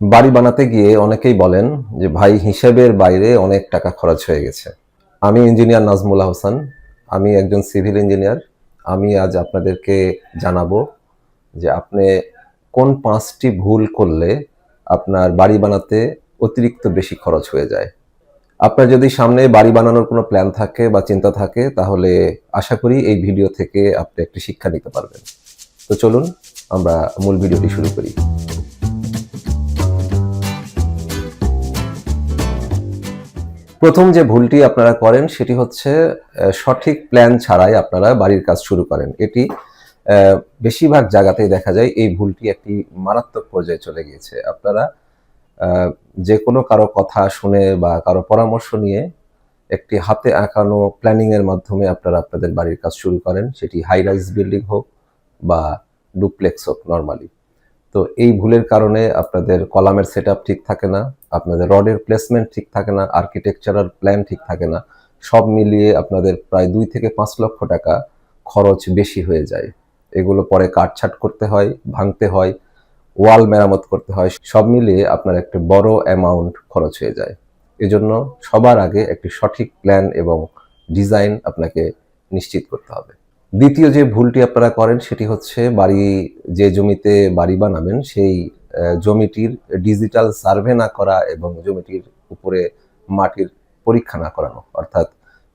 বাড়ি বানাতে গিয়ে অনেকেই বলেন যে, ভাই, হিসেবের বাইরে অনেক টাকা খরচ হয়ে গেছে। আমি ইঞ্জিনিয়ার নাজমুল্লাহ হোসেন, আমি একজন সিভিল ইঞ্জিনিয়ার আমি আজ আপনাদেরকে জানাব যে, আপনি কোন পাঁচটি ভুল করলে আপনার বাড়ি বানাতে অতিরিক্ত বেশি খরচ হয়ে যায়? আপনার যদি সামনে বাড়ি বানানোর কোনো প্ল্যান থাকে বা চিন্তা থাকে, তাহলে আশা করি এই ভিডিও থেকে আপনি একটি শিক্ষা নিতে পারবেন। তো চলুন, আমরা মূল ভিডিওটি শুরু করি। প্রথম যে ভুলটি আপনারা করেন সেটি হচ্ছে সঠিক প্ল্যান ছাড়াই আপনারা বাড়ির কাজ শুরু করেন। এটি বেশিরভাগ জায়গাতেই দেখা যায় এই ভুলটি একটি মারাত্মক পর্যায়ে চলে গিয়েছে। আপনারা যে কোনো কারও কথা শুনে বা কারও পরামর্শ নিয়ে একটি হাতে আঁকানো প্ল্যানিং এর মাধ্যমে আপনারা আপনাদের বাড়ির কাজ শুরু করেন। সেটি হাই রাইজ বিল্ডিং হোক বা ডুপ্লেক্স হোক নর্মালি তো এই ভুলের কারণে আপনাদের কলামের সেট ঠিক থাকে না, আপনাদের রডের প্লেসমেন্ট ঠিক থাকে না আর্কিটেকচারাল প্ল্যান ঠিক থাকে না, সব মিলিয়ে আপনাদের প্রায় দুই থেকে পাঁচ লক্ষ টাকা খরচ বেশি হয়ে যায়। এগুলো পরে কাটছাট করতে হয়, ভাঙতে হয় ওয়াল মেরামত করতে হয়, সব মিলিয়ে আপনার একটা বড় অ্যামাউন্ট খরচ হয়ে যায়। এজন্য সবার আগে একটি সঠিক প্ল্যান এবং ডিজাইন আপনাকে নিশ্চিত করতে হবে। দ্বিতীয় যে ভুলটি আপনারা করেন সেটি হচ্ছে বাড়ি, যে জমিতে বাড়ি বানাবেন সেই জমিটির ডিজিটাল সার্ভে না করা এবং জমিটির উপরে মাটির পরীক্ষা না করানো। অর্থাৎ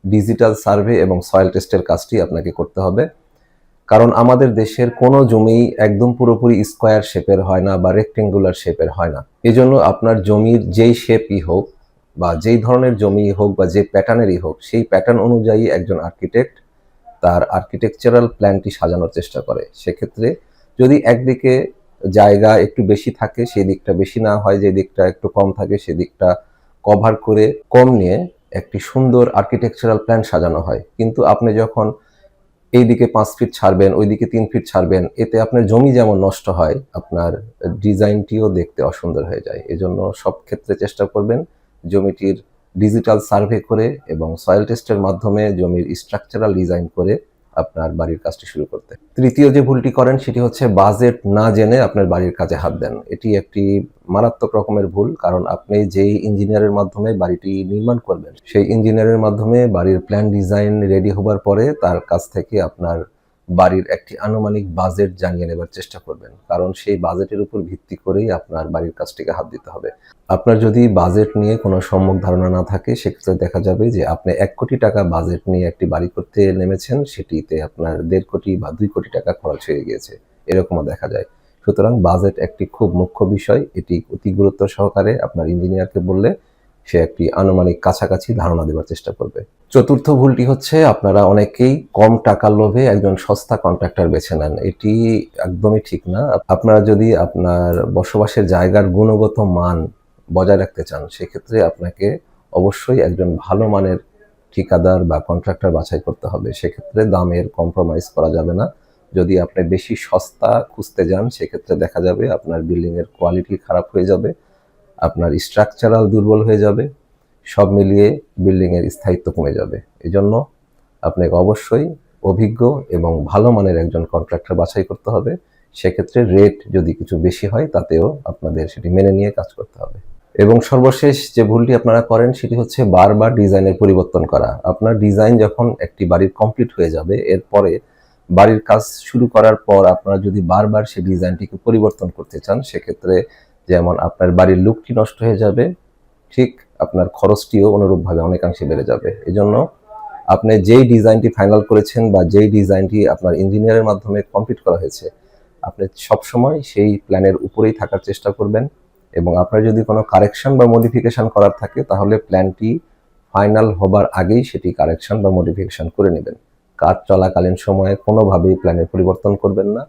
ডিজিটাল সার্ভে এবং সয়েল টেস্টের কাজটি আপনাকে করতে হবে। কারণ আমাদের দেশের কোনো জমি একদম পুরোপুরি স্কোয়ার শেপের হয় না বা রেক্টেঙ্গুলার শেপের হয় না। এজন্য আপনার জমির যেই শেপই হোক বা যেই ধরনের জমি হোক বা যে প্যাটার্নেরই হোক, সেই প্যাটার্ন অনুযায়ী একজন আর্কিটেক্ট তার আর্কিটেকচারাল প্ল্যানটি সাজানোর চেষ্টা করে। সেক্ষেত্রে যদি একদিকে জায়গা একটু বেশি থাকে, সেই দিকটা বেশি না হয়, যে দিকটা একটু কম থাকে সেদিকটা কভার করে কম নিয়ে একটি সুন্দর আর্কিটেকচারাল প্ল্যান সাজানো হয়। কিন্তু আপনি যখন এই দিকে পাঁচ ফিট ছাড়বেন ওই দিকে তিন ফিট ছাড়বেন, এতে আপনার জমি যেমন নষ্ট হয়, আপনার ডিজাইনটিও দেখতে অসুন্দর হয়ে যায়। এজন্য সব ক্ষেত্রে চেষ্টা করবেন জমিটির ডিজিটাল সার্ভে করে এবং সয়েল টেস্টের মাধ্যমে জমির স্ট্রাকচারাল ডিজাইন করে আপনার বাড়ির কাজটি শুরু করতে। তৃতীয় যে ভুলটি করেন সেটি হচ্ছে বাজেট না জেনে আপনার বাড়ির কাজে হাত দেন। এটি একটি মারাত্মক রকমের ভুল, কারণ আপনি যেই ইঞ্জিনিয়ারের মাধ্যমে বাড়িটি নির্মাণ করবেন, সেই ইঞ্জিনিয়ারের মাধ্যমে বাড়ির প্ল্যান ডিজাইন রেডি হবার পরে তার কাছ থেকে আপনার বাড়ির একটি আনুমানিক বাজেট জানিয়ে নেবার চেষ্টা করবেন। কারণ সেই বাজেটের উপর ভিত্তি করেই আপনার বাড়ির কাজটিকে হাত দিতে হবে। আপনার যদি বাজেট নিয়ে কোনো সম্যক ধারণা না থাকে, সেক্ষেত্রে দেখা যাবে যে আপনি এক কোটি টাকা বাজেট নিয়ে একটি বাড়ি করতে নেমেছেন, সেটিতে আপনার দেড় কোটি বা দুই কোটি টাকা খরচ হয়ে গিয়েছে। এরকমও দেখা যায়। সুতরাং বাজেট একটি খুব মুখ্য বিষয়। এটি অতি গুরুত্ব সহকারে আপনার ইঞ্জিনিয়ারকে বললে সে একটি আনুমানিক কাছাকাছি ধারণা দেওয়ার চেষ্টা করবে। চতুর্থ ভুলটি হচ্ছে আপনারা অনেকেই কম টাকার লোভে একজন সস্তা কন্ট্রাক্টর বেছে নেন। এটি একদমই ঠিক না। আপনারা যদি আপনার বসবাসের জায়গার গুণগত মান বজায় রাখতে চান, সেক্ষেত্রে আপনাকে অবশ্যই একজন ভালো মানের ঠিকাদার বা কন্ট্রাক্টর বাছাই করতে হবে। সেক্ষেত্রে দামের কম্প্রোমাইজ করা যাবে না। যদি আপনি বেশি সস্তা খুঁজতে যান, সেক্ষেত্রে দেখা যাবে আপনার বিল্ডিং এর কোয়ালিটি খারাপ হয়ে যাবে। আপনার স্ট্রাকচারাল দুর্বল হয়ে যাবে, সব মিলিয়ে বিল্ডিংয়ের স্থায়িত্ব কমে যাবে। এজন্য আপনাকে অবশ্যই অভিজ্ঞ এবং ভালো মানের একজন কন্ট্রাক্টর বাছাই করতে হবে। সেক্ষেত্রে রেট যদি কিছু বেশি হয়, তাতেও আপনাদের সেটি মেনে নিয়ে কাজ করতে হবে। এবং সর্বশেষ যে ভুলটি আপনারা করেন, সেটি হচ্ছে বারবার ডিজাইনের পরিবর্তন করা। আপনার ডিজাইন যখন একটি বাড়ির কমপ্লিট হয়ে যাবে, এরপরে বাড়ির কাজ শুরু করার পর আপনারা যদি বারবার সেই ডিজাইনটিকে পরিবর্তন করতে চান, সেক্ষেত্রে যেমন আপনার বাড়ির লুকটি নষ্ট হয়ে যাবে, ঠিক আপনার খরচটিও অনুরূপভাবে অনেকাংশে বেড়ে যাবে। এজন্য আপনি যেই ডিজাইনটি ফাইনাল করেছেন বা যেই ডিজাইনটি আপনার ইঞ্জিনিয়ারের মাধ্যমে কমপ্লিট করা হয়েছে, আপনি সবসময় সেই প্ল্যানের উপরেই থাকার চেষ্টা করবেন এবং আপনার যদি কোনো কারেকশন বা মডিফিকেশন করার থাকে, তাহলে প্ল্যানটি ফাইনাল হবার আগেই সেটি কারেকশন বা মডিফিকেশন করে নেবেন। কাজ চলাকালীন সময়ে কোনোভাবেই প্ল্যানের পরিবর্তন করবেন না।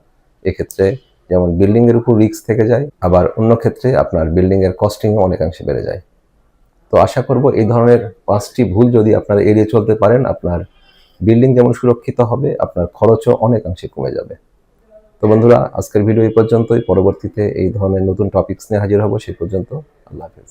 এক্ষেত্রে যেমন বিল্ডিং এর উপর রিস্ক থেকে যায়, আবার অন্য ক্ষেত্রে আপনার বিল্ডিং এর কস্টিংও অনেকাংশে বেড়ে যায়। তো আশা করব এই ধরনের পাঁচটি ভুল যদি আপনারা এড়িয়ে চলতে পারেন, আপনার বিল্ডিং যেমন সুরক্ষিত হবে, আপনার খরচও অনেকাংশে কমে যাবে। তো বন্ধুরা, আজকের ভিডিও এই পর্যন্তই। পরবর্তীতে এই ধরনের নতুন টপিকস নিয়ে হাজির হব, সেই পর্যন্ত আল্লাহ হাফেজ।